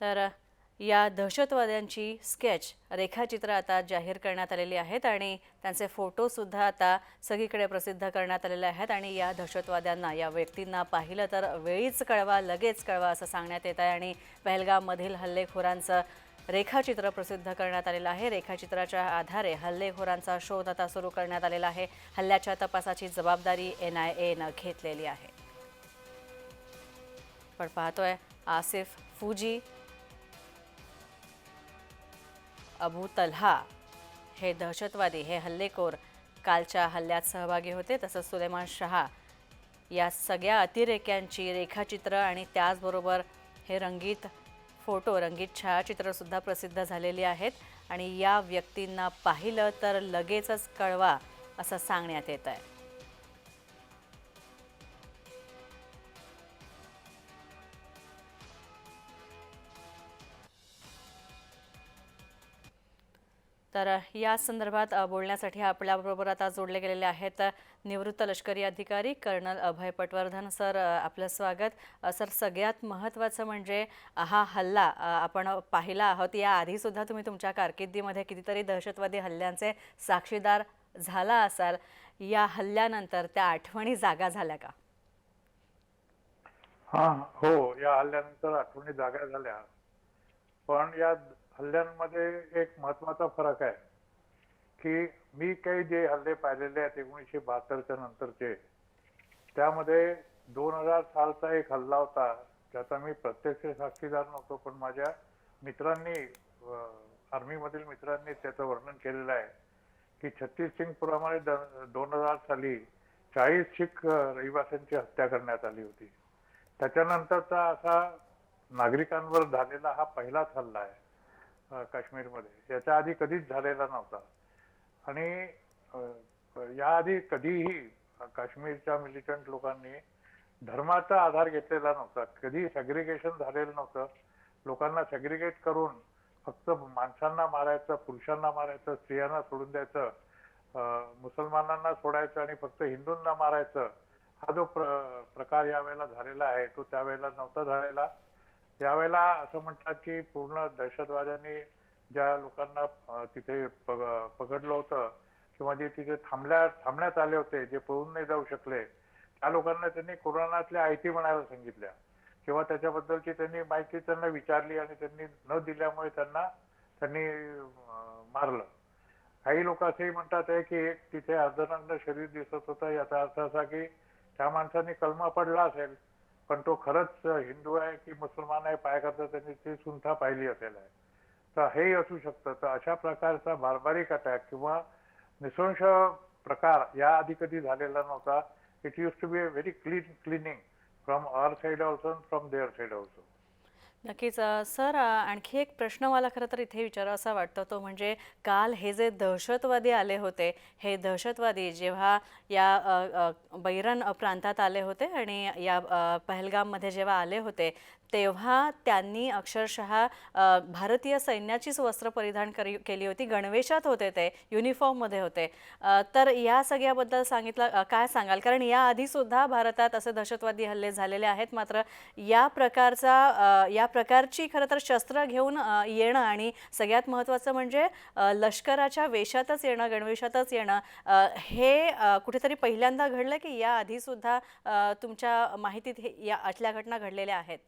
तर या दहशतवाद्यांची स्केच रेखाचित्र आता जाहीर करण्यात आलेली आहेत आणि त्यांचे फोटोसुद्धा आता सगळीकडे प्रसिद्ध करण्यात आलेले आहेत आणि या दहशतवाद्यांना या व्यक्तींना पाहिलं तर वेळीच कळवा लगेच कळवा असं सांगण्यात येत आहे आणि पहलगाममधील हल्लेखोरांचं रेखाचित्र प्रसिद्ध करण्यात आलेलं आहे. रेखाचित्राच्या आधारे हल्लेखोरांचा शोध आता सुरू करण्यात आलेला आहे. हल्ल्याच्या तपासाची जबाबदारी एन आय एनं घेतलेली आहे. पण पाहतोय आसिफ फुजी अबू तल्हा. हे दहशतवादी हे हल्लेखोर कालच्या हल्ल्यात सहभागी होते तसंच सुलेमान शहा. या सगळ्या अतिरेक्यांची रेखाचित्र आणि त्याचबरोबर हे रंगीत फोटो रंगीत छायाचित्रसुद्धा प्रसिद्ध झालेली आहेत आणि या व्यक्तींना पाहिलं तर लगेचच कळवा असं सांगण्यात येत आहे तर या संदर्भात बोलण्यासाठी आपल्याबरोबर आता जोडले गेलेले आहेत निवृत्त लष्करी अधिकारी कर्नल अभय पटवर्धन सर आपलं स्वागत. सर सगळ्यात महत्त्वाचं म्हणजे हा हल्ला आपण पाहिला आहोत. याआधीसुद्धा तुम्ही तुमच्या कारकिर्दीमध्ये कितीतरी दहशतवादी हल्ल्यांचे साक्षीदार झाला असाल. या हल्ल्यानंतर त्या आठवणी जागा झाल्या का? हा हो या हल्ल्यानंतर आठवणी जागा झाल्या. पण या हल्ल्यांमध्ये एक महत्त्वाचा फरक आहे की मी काही जे हल्ले पाहिलेले आहेत एकोणीसशे बहात्तरच्या नंतरचे त्यामध्ये दोन हजार सालचा एक हल्ला होता ज्याचा मी प्रत्यक्ष साक्षीदार नव्हतो पण माझ्या मित्रांनी आर्मीमधील मित्रांनी त्याचं वर्णन केलेलं आहे की छत्तीस सिंगपुरामध्ये दोन हजार साली चाळीस शीख रहिवाशांची हत्या करण्यात आली होती. त्याच्यानंतरचा असा नागरिकांवर झालेला हा पहिलाच हल्ला आहे. काश्मीरमध्ये. याच्या आधी कधीच झालेला नव्हता. आणि याआधी कधीही काश्मीरच्या मिलिटंट लोकांनी धर्माचा आधार घेतलेला नव्हता. कधी सेग्रिगेशन झालेलं नव्हतं. लोकांना सेग्रिगेट करून फक्त माणसांना मारायचं पुरुषांना मारायचं स्त्रियांना सोडून द्यायचं मुसलमानांना सोडायचं आणि फक्त हिंदूंना मारायचं हा जो प्र प्रकार यावेळेला झालेला आहे तो त्यावेळेला नव्हता झालेला. यावेळेला असं म्हणतात की पूर्ण दहशतवाद्यांनी ज्या लोकांना तिथे पकडलं होतं किंवा जे तिथे थांबल्या थांबण्यात आले होते जे पळून नाही जाऊ शकले त्या लोकांना त्यांनी कोरोनातल्या आयटी म्हणायला सांगितल्या. किंवा त्याच्याबद्दलची त्यांनी माहिती त्यांना विचारली आणि त्यांनी न दिल्यामुळे त्यांना त्यांनी मारलं. काही लोक असेही म्हणतात आहे की एक तिथे अर्धनग्न शरीर दिसत होतं याचा अर्थ असा की त्या माणसाने कलमा पडला असेल पण तो खरंच हिंदू आहे की मुसलमान आहे पाय करता त्यांनी ती सुंठा पाहिली असेल आहे. तर हेही असू शकतं. तर अशा प्रकारचा बारबारिक अटॅक किंवा निसंश प्रकार या आधी कधी झालेला नव्हता. It used to be a very clean cleaning from our side also from their side also नक्कीच सर आणखी एक प्रश्न मला खरं तर इथे विचारा असा वाटतो तो म्हणजे काल हे जे दहशतवादी आले होते हे दहशतवादी जेव्हा या बैरन प्रांतात आले होते आणि या पहलगाममध्ये जेव्हा आले होते तेव्हा त्यांनी अक्षरशः भारतीय सैन्याचीच वस्त्र परिधान करी केली होती गणवेशात होते ते युनिफॉर्ममध्ये होते. तर या सगळ्याबद्दल सांगितलं काय सांगाल? कारण याआधीसुद्धा भारतात असे दहशतवादी हल्ले झालेले आहेत मात्र या प्रकारचा या प्रकारची खरं तर शस्त्र घेऊन येणं आणि सगळ्यात महत्त्वाचं म्हणजे लष्कराच्या वेशातच येणं गणवेशातच येणं हे कुठेतरी पहिल्यांदा घडलं की या आधीसुद्धा तुमच्या माहितीत या अटल्या घटना घडलेल्या आहेत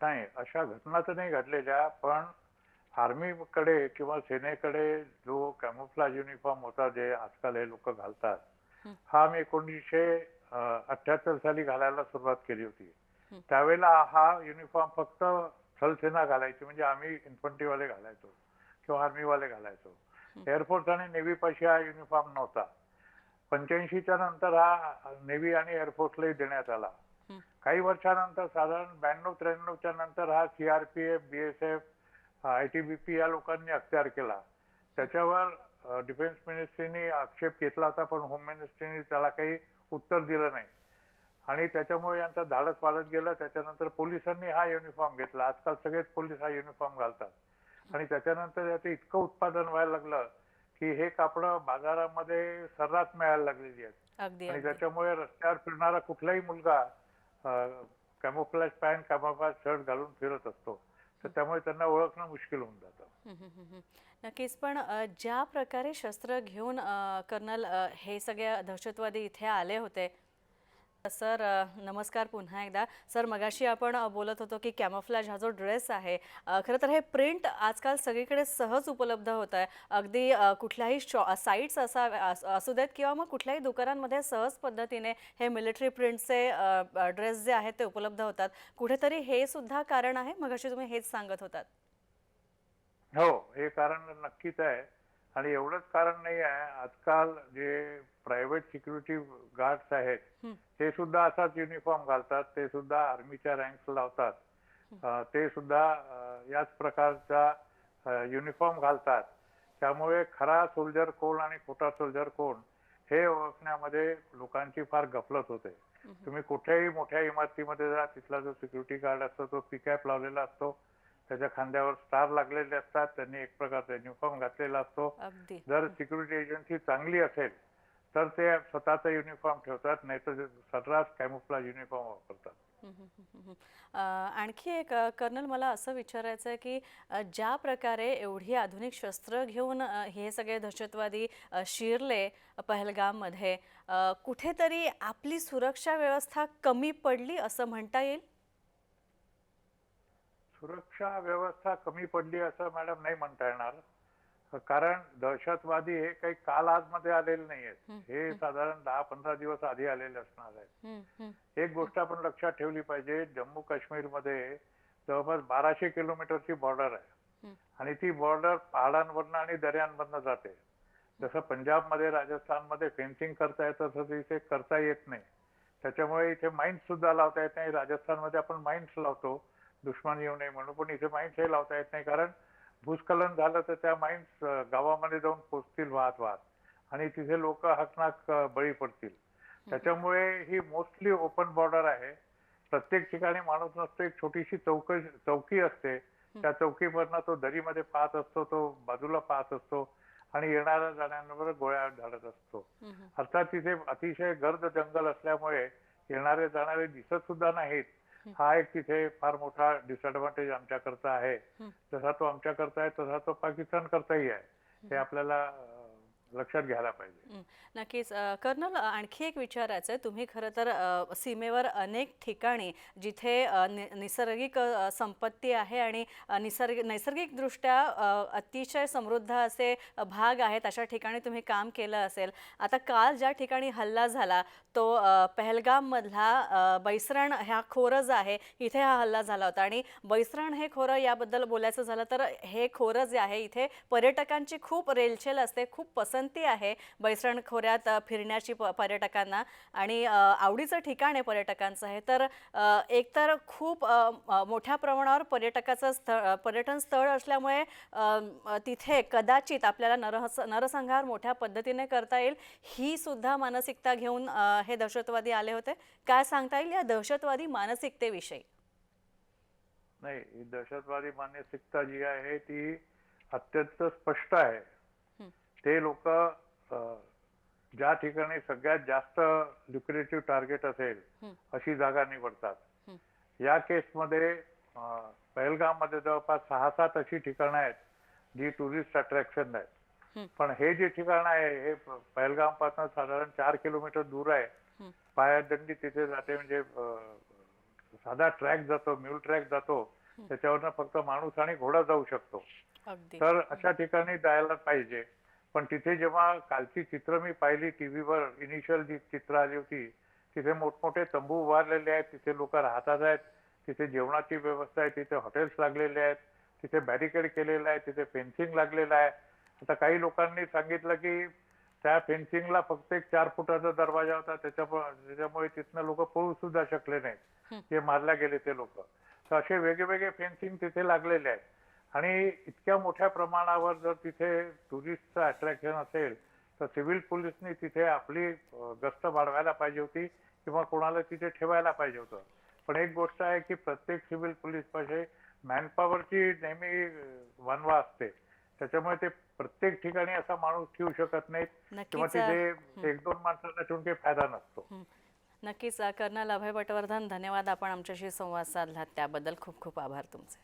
नाही अशा घटना तर नाही घडलेल्या पण आर्मीकडे किंवा सेनेकडे जो कॅमोफ्लाज युनिफॉर्म होता जे आजकाल हे लोक घालतात हं. आम्ही एकोणीसशे अठ्याहत्तर साली घालायला सुरुवात केली होती. त्यावेळेला हा युनिफॉर्म फक्त स्थलसेना घालायची म्हणजे आम्ही इन्फंट्रीवाले घालायचो किंवा आर्मीवाले घालायचो. एअरफोर्स आणि नेव्ही पाशी हा युनिफॉर्म नव्हता. पंच्याऐंशीच्या नंतर हा नेव्ही आणि एअरफोर्सलाही देण्यात आला. काही वर्षानंतर साधारण ब्याण्णव त्र्याण्णवच्या नंतर हा CRPF BSF I T B P या लोकांनी अखत्यार केला. त्याच्यावर डिफेन्स मिनिस्ट्रीने आक्षेप घेतला होता पण होम मिनिस्ट्रीने त्याला काही उत्तर दिलं नाही. आणि त्याच्यामुळे यांचं धाडस वाढत गेलं. त्याच्यानंतर पोलिसांनी हा युनिफॉर्म घेतला. आजकाल सगळेच पोलीस हा युनिफॉर्म घालतात. आणि त्याच्यानंतर याचं इतकं उत्पादन व्हायला लागलं की हे कापडं बाजारामध्ये सर्रास मिळायला लागलेली आहेत. आणि त्याच्यामुळे रस्त्यावर फिरणारा कुठलाही मुलगा अ, कॅमोफ्लॅज पॅन्ट कॅमोफ्लॅज शर्ट घालून फिरत असतो. तर त्यामुळे त्यांना ओळखणं मुश्किल होऊन जातं. नक्कीच. पण ज्या प्रकारे शस्त्र घेऊन कर्नल हे सगळे दहशतवादी इथे आले होते सर नमस्कार पुन्हा एकदा. सर मगाशी आपण बोलत होतो की कॅमोफ्लॅज हा जो ड्रेस आहे खरं तर हे प्रिंट आजकाल सगळीकडे सहज उपलब्ध होत आहे. अगदी कुठल्याही शॉ साईट्स असा असू देत किंवा मग कुठल्याही दुकानांमध्ये सहज पद्धतीने हे मिलिटरी प्रिंटचे ड्रेस जे आहेत ते उपलब्ध होतात. कुठेतरी हे सुद्धा कारण आहे? मगाशी तुम्ही हेच सांगत होतात. हो हे कारण नक्कीच आहे. आणि एवढंच कारण नाही आहे. आजकाल जे प्रायव्हेट सिक्युरिटी गार्ड्स आहेत. ते सुद्धा असाच युनिफॉर्म घालतात ते सुद्धा आर्मीच्या रँक्स लावतात. ते सुद्धा याच प्रकारचा युनिफॉर्म घालतात. त्यामुळे खरा सोल्जर कोण आणि खोटा सोल्जर कोण हे ओळखण्यामध्ये लोकांची फार गफलत होते. तुम्ही कुठल्याही मोठ्या इमारतीमध्ये जा तिथला जो सिक्युरिटी गार्ड असतो तो पिकॅप लावलेला असतो त्याच्या खांद्यावर स्टार लागलेले असतात त्यांनी एक प्रकारचा युनिफॉर्म घातलेला असतो. जर सिक्युरिटी एजन्सी चांगली असेल तर ते स्वतःचा युनिफॉर्म ठेवतात नाहीतर सर्रास कॅमोफ्लाज युनिफॉर्म वापरतात. आणखी एक कर्नल मला असं विचारायचं आहे की ज्या प्रकारे एवढी आधुनिक शस्त्र घेऊन हे सगळे दहशतवादी शिरले पहलगाममध्ये कुठेतरी आपली सुरक्षा व्यवस्था कमी पडली असं म्हणता येईल? सुरक्षा व्यवस्था कमी पडली असं मॅडम नाही म्हणता येणार. कारण दहशतवादी हे काही काल आज मध्ये आलेले नाही आहेत. हं, साधारण दहा पंधरा दिवस आधी आलेले असणार आहेत. एक गोष्ट आपण लक्षात ठेवली पाहिजे जम्मू काश्मीरमध्ये जवळपास बाराशे किलोमीटरची बॉर्डर आहे. आणि ती बॉर्डर पहाडांवरनं आणि दऱ्यांमधनं जाते. जसं पंजाबमध्ये राजस्थानमध्ये फेन्सिंग करता येतं तसं इथे करता येत नाही. त्याच्यामुळे इथे माइन्स सुद्धा लावता येत नाही. राजस्थानमध्ये आपण माइन्स लावतो. दुश्मन येऊ नये म्हणून पण इथे माइन्स हे लावता येत नाही. कारण भूस्खलन झालं तर त्या माइन्स गावामध्ये जाऊन पोचतील वाहत वाहत आणि तिथे लोक हकनाक बळी पडतील. त्याच्यामुळे ही मोस्टली ओपन बॉर्डर आहे. प्रत्येक ठिकाणी माणूस नसतो एक छोटीशी चौक चौकी असते. त्या चौकीवरनं तो दरीमध्ये पाहत असतो तो बाजूला पाहत असतो आणि येणाऱ्या जाण्यावर गोळ्या झाडत असतो. अर्थात तिथे अतिशय गर्द जंगल असल्यामुळे येणारे जाणारे दिसत सुद्धा नाहीत. हा एक तिथे फार मोठा डिसएडव्हान्टेज आमच्याकरता आहे. जसा तो आमच्याकरता आहे तसा तो पाकिस्तान करताही आहे. हे आपल्याला लक्षात घ्यायला पाहिजे. नक्कीच कर्नल आणखी एक विचारायचं आहे. तुम्ही खरं तर सीमेवर अनेक ठिकाणी जिथे नैसर्गिक संपत्ती आहे आणि निसर्ग नैसर्गिकदृष्ट्या अतिशय समृद्ध असे भाग आहेत अशा ठिकाणी तुम्ही काम केलं असेल. आता काल ज्या ठिकाणी हल्ला झाला तो पहलगाममधला बैसरण ह्या खोरज आहे इथे हा हल्ला झाला होता. आणि बैसरण हे खोरं याबद्दल बोलायचं झालं तर हे खोरं जे आहे इथे पर्यटकांची खूप रेलचेल असते खूप पसंत आहे बैसरण खोऱ्यात फिरण्याची प पर्यटकांना आणि आवडीचं ठिकाण आहे पर्यटकांचं हे. तर एकतर खूप मोठ्या प्रमाणावर पर्यटकाचं स्थळ पर्यटन स्थळ असल्यामुळे तिथे कदाचित आपल्याला नरहस नरसंहार मोठ्या पद्धतीने करता येईल ही सुद्धा मानसिकता घेऊन हे दहशतवादी आले होते. काय सांगता येईल या दहशतवादी मानसिकतेविषयी? नाही दहशतवादी मानसिकता जी आहे ती अत्यंत स्पष्ट आहे. ते लोक ज्या ठिकाणी सगळ्यात जास्त ल्युक्रेटिव्ह टार्गेट असेल. अशी जागा निवडतात. या केसमध्ये पहलगाममध्ये जवळपास सहा सात अशी ठिकाणं आहेत जी टुरिस्ट अट्रॅक्शन आहेत. पण हे जे ठिकाण आहे हे पहलगामपासून साधारण चार किलोमीटर दूर आहे. पायादंडी तिथे जाते म्हणजे साधा ट्रॅक जातो म्यूल ट्रॅक जातो त्याच्यावरनं फक्त माणूस आणि घोडा जाऊ शकतो तर अशा ठिकाणी जायला पाहिजे पण तिथे जेव्हा कालची चित्र मी पाहिली टीव्हीवर इनिशियल जी चित्र आली होती तिथे मोठमोठे तंबू उभारलेले आहेत तिथे लोक राहतात आहेत तिथे जेवणाची व्यवस्था आहे तिथे हॉटेल्स लागलेले आहेत तिथे बॅरिकेड केलेलं आहे तिथे फेन्सिंग लागलेलं आहे. आता काही लोकांनी सांगितलं की त्या फेन्सिंगला फक्त एक चार फुटाचा दरवाजा होता त्याच्यामुळे तिथनं लोक पळू सुद्धा शकले. नाहीत. ते मारल्या गेले ते लोक. तर असे वेगवेगळे फेन्सिंग तिथे लागलेले आहेत. आणि इतक्या मोठ्या प्रमाणावर जर तिथे टुरिस्टचं अट्रॅक्शन असेल तर सिव्हिल पोलिसनी तिथे आपली गस्त वाढवायला पाहिजे होती किंवा कोणाला तिथे ठेवायला पाहिजे होतं. पण एक गोष्ट आहे की प्रत्येक सिव्हिल पोलीस पाहिजे मॅनपॉवरची नेहमी वनवा असते. त्याच्यामुळे ते प्रत्येक ठिकाणी असा माणूस ठेवू शकत नाहीत किंवा तिथे एक दोन माणसांना ठेवून काही फायदा नसतो. नक्कीच कर्नल अभय पटवर्धन धन्यवाद आपण आमच्याशी संवाद साधलात. त्याबद्दल खूप खूप आभार तुमचे.